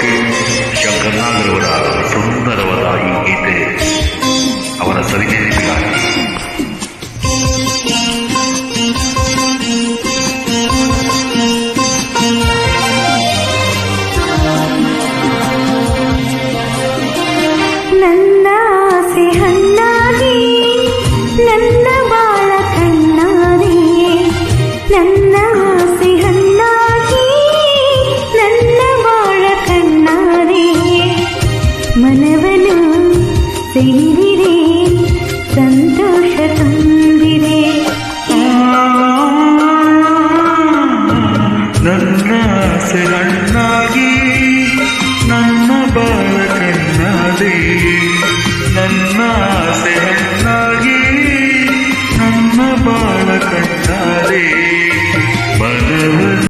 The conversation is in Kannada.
ಕೇಳಿ ಶಂಕರನಾಗರವರ ಸುಂದರವಾದ ಈ ಗೀತೆ ಅವರ ಸರಿನೆನಪಿಗಾಗಿ ನನ್ನ ಕನವಲು ಸೇರಿರೆ ಸಂತೋಷ ತುಂಬಿರೆ ನನ್ನ ಆಸೆ ಹಣ್ಣಾಗಿ ನನ್ನ ಬಾಳ ಕಣ್ಣಾದೆ ನನ್ನ ಆಸೆ ಹಣ್ಣಾಗಿ ನನ್ನ ಬಾಳ ಕಣ್ಣಾದೆ